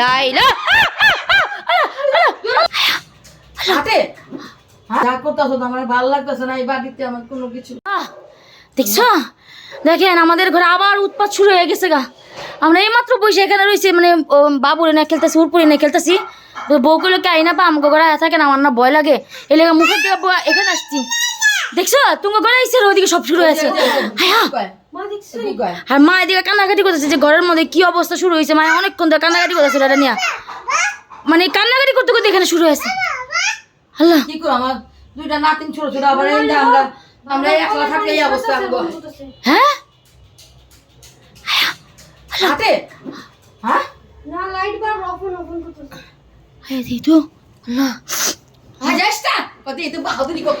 লাইলা হাতে? যা করতেছো তো আমার ভালো লাগতেছে না এই বাড়িতে আমার কোনো কিছু দেখছ? দেখেন আমাদের ঘরে আবার উৎপাত শুরু হয়ে গেছে গা। আমরা বসে এখানে রয়েছি মানে বাবুরে না খেলতেছি উরপুরে না খেলতেছি। তো বউগুলো কে আইনা পা? আমাকে ঘরে থাকে না আমার না ভয় লাগে। এই লেগে মুখের দিয়ে এখানে আসছি। দেখছ? তোমার ঘরে আইসে ওইদিকে সব শুরু হয়েছে। হ্যাঁ কি কয়? আর মা এদিকে কান্নাকাটি করতেছে যে ঘরের মধ্যে কি অবস্থা শুরু হয়েছে? মা অনেকক্ষণ ধরে কান্নাকাটি করতেছিল এটা নিয়ে। মানে কান্নাকাটি করতে করতে এখানে শুরু হয়েছে। আল্লাহ। কি করো আমার দুইটা নাতিন ছোট ছোট আবার আমরা আমরা একলা থাকলে এই অবস্থা হ্যাঁ? হাতে? হ্যাঁ? না লাইট বার অফন অফন করতেছে। হ্যাঁ দিই তো আল্লাহ। হ্যাঁ যাইস না। কত এই তো বাহাদুরি কত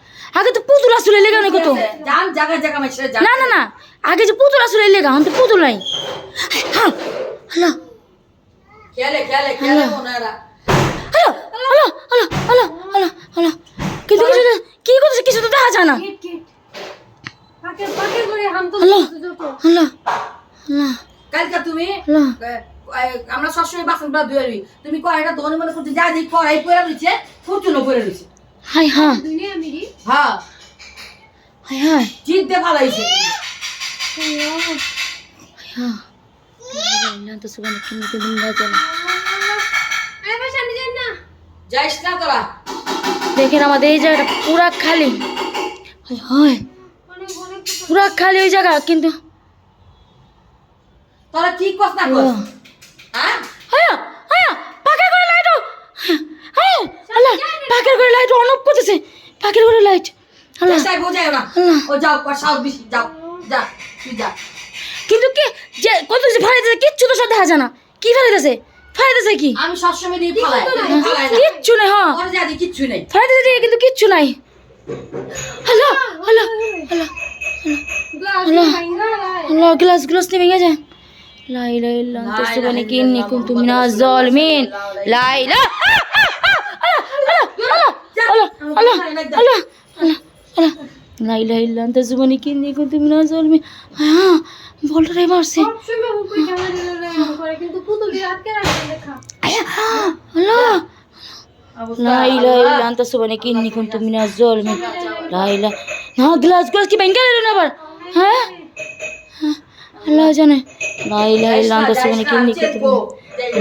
আগে তো পুতুল আসলে লেগা নাই কত। যান জায়গা জায়গা মাইছে যান না না না আগে যে পুতুল আসলে লেগা এখন তো পুতুল নাই। হ্যাঁ hello hello. Hello hello hello hello hello কিন্তু কিছু কি করতেছে কিছু তো দেখা যায় না। তো। যত আল্লাহ আল্লাহ কালকে তুমি এ- আমরা সবসময় বাসন পড়া ধুয়ে তুমি কয়টা দোকানে মনে করছ যা যে কড়াই পরে রয়েছে ফুরচুনো পরে রয়েছে। হাই হ্যাঁ হ্যাঁ। হাই হাই জিদ্দে ফালাইছে হ্যাঁ না তো সুবান তুমি তো দিন আরে বাসা আমি না যাইস না তোরা। দেখেন আমাদের এই জায়গাটা পুরা খালি। অনেক পুরা খালি ওই জায়গা কিন্তু তোরা কি কস না কস হ্যাঁ হায়া হায়া পাকের করে লাইট হায়া আল্লাহ পাকের করে লাইট অন অফ করতেছে। পাকের করে লাইট চেষ্টায় বোঝায় না। ও যাও সাউথ বেশি। যাও যা তুই যা। কিন্তু কি যে কত কিছু কিচ্ছু তো সব দেখা যায় না। কি ফাড়াইতেছে ফাড়াইতেছে কি? আমি সবসময় দিয়ে ফালাই কিচ্ছু নেই হ্যাঁ। ওর কিচ্ছু নেই। কিন্তু কিচ্ছু নাই। Hello hello hello glass glass glass নিয়ে ভেঙে যায়। কুনতু মিনাজ জালিমিন। লা ইলাহা আল্লাহ আল্লাহ আল্লাহ আল্লাহ আল্লাহ। লা ইলাহা ইল্লা আনতা সুবহানাকা ইন্নী কুনতু মিনাজ জালিমিন হ্যাঁ বলটা রে মারছে। আল্লাহ লা ইলাহা ইল্লা আনতা সুবহানাকা ইন্নী কুনতু মিনাজ জালিমিন লা ইলাহা না গ্লাস গ্লাস কি ভেঙে গেল না আবার? হ্যাঁ? হ্যাঁ, আল্লাহ জানে। লা ইলাহা ইল্লা আনতা সুবহানাকা ইন্নী কুনতু মিনাজ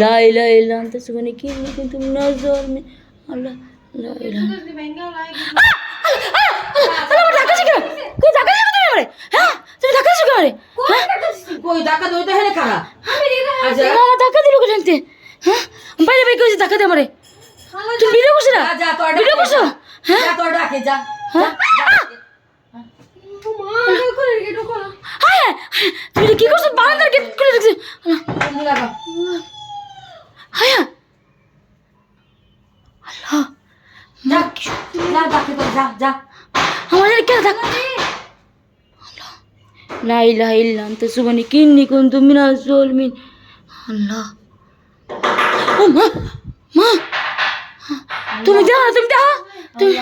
লা ইলাহা ইল্লা আনতা সুবহানাকা ইন্নী কুনতু আল্লাহ আল্লাহ। তুমি হ্যাঁ তুমি হ্যাঁ না, আমার ধাক্কা হ্যাঁ ধাক্কা দে আমারে। তুমি ভিডিও করছিস না? ভিডিও করছ? হ্যাঁ? তোর ডাকে যা। হ্যাঁ? হ্যাঁ হ্যাঁ, তুমি কি করছ? বারান্দার গেট খুলে রেখেছো? হ্যাঁ আল্লাহ। যা যা ডাকে তোর যা যা আমাদের কে আল্লাহ লা ইলাহা ইল্লা আনতা সুবহানাকা ইন্নী কুনতু মিনাজ জালিমিন আল্লাহ। ও মা মা। তুমি দাও তুমি দাও তুমি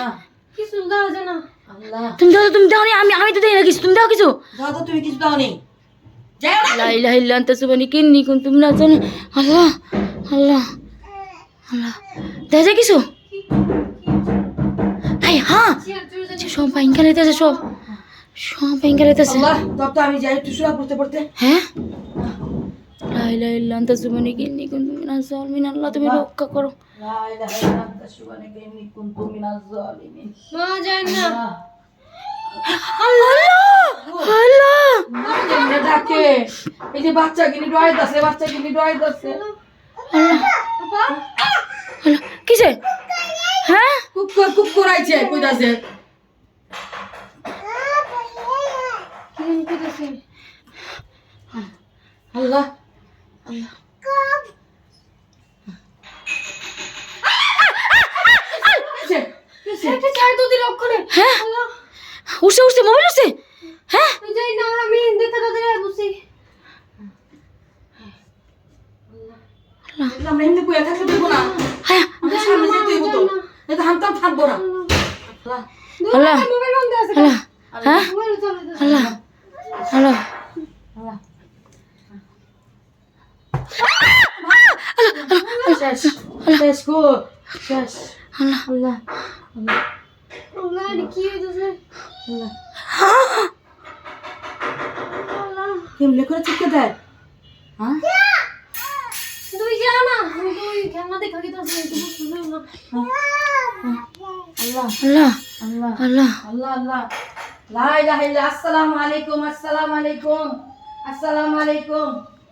কিছু দাও জানা। আল্লাহ। তুমি দাও তুমি দাও আমি আমি তো দেই না কিছু। তুমি দাও কিছু। যাও তো তুমি কিছু দাও নেই লা ইলাহা ইল্লা আনতা সুবহানাকা ইন্নী কুনতু মিনাজ জালিমিন আল্লাহ আল্লাহ আল্লাহ। দেয় কিছু। হাই হ্যাঁ। যাচ্ছে সব বাইঙ্গা লাইতেছে সব। সব লাইতেছে আল্লাহ তব তো আমি যাই একটু সুরা পড়তে পড়তে। হ্যাঁ? লা ইলাহা ইল্লা আনতা সুবহানাকা ইন্নী কুনতু মিনাজ জালিমিন। আল্লাহ তুমি রক্ষা করো। লা ইলাহা ইল্লা আনতা সুবহানাকা ইন্নী কুনতু মিনাজ জালিমিন। মা যায় না। আল্লাহ। আল্লাহ! আল্লাহ! ডাকে। এই যে বাচ্চা কিনি ডয় দাসে বাচ্চা কিনি ডয় দাসে। বাবা আল্লাহ কিসে? হ্যাঁ কুক কুক করাইছে কইতাছে আল্লাহ আল্লাহ হ্যাঁ উঠছে উঠছে মোবাইল উঠছে হ্যাঁ যাই না আমি দেখতে তাদের বসি আমরা এমনি বইয়া থাকতে দেবো না হ্যাঁ তো হামতাম থাকব না। আল্লাহ। আল্লাহ। মোবাইল বন্ধ আছে আল্লাহ। হ্যাঁ? এটা আল্লাহ। আল্লাহ। কেমনে করে চিপকে দেয়? হ্যাঁ? আল্লাহ আল্লাহ আল্লাহ আল্লাহ আল্লাহ লা ইলাহা ইল্লা আসসালামু আলাইকুম আসসালামু আলাইকুম আসসালামু আলাইকুম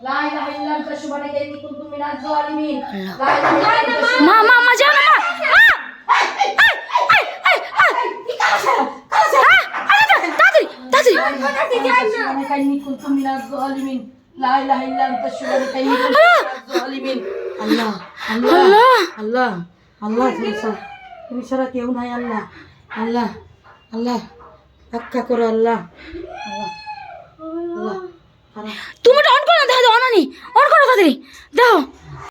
লা ইলাহা ইল্লা আনতা সুবহানাকা ইন্নী কুনতু মিনাজ জালিমিন লা ইলাহা ইল্লা আনতা মা মা মা যাও না মা মা সুবহানাকা ইন্নী কুনতু মিনাজ জালিমিন লা জালিমিন আল্লাহ আল্লাহ আল্লাহ। আল্লাহ তুমি তুমি ছাড়া কেউ নাই আল্লাহ আল্লাহ আল্লাহ রক্ষা করো আল্লাহ আল্লাহ তুমি অন করো দেখো অন আনি অন করো তাড়াতাড়ি দেখো।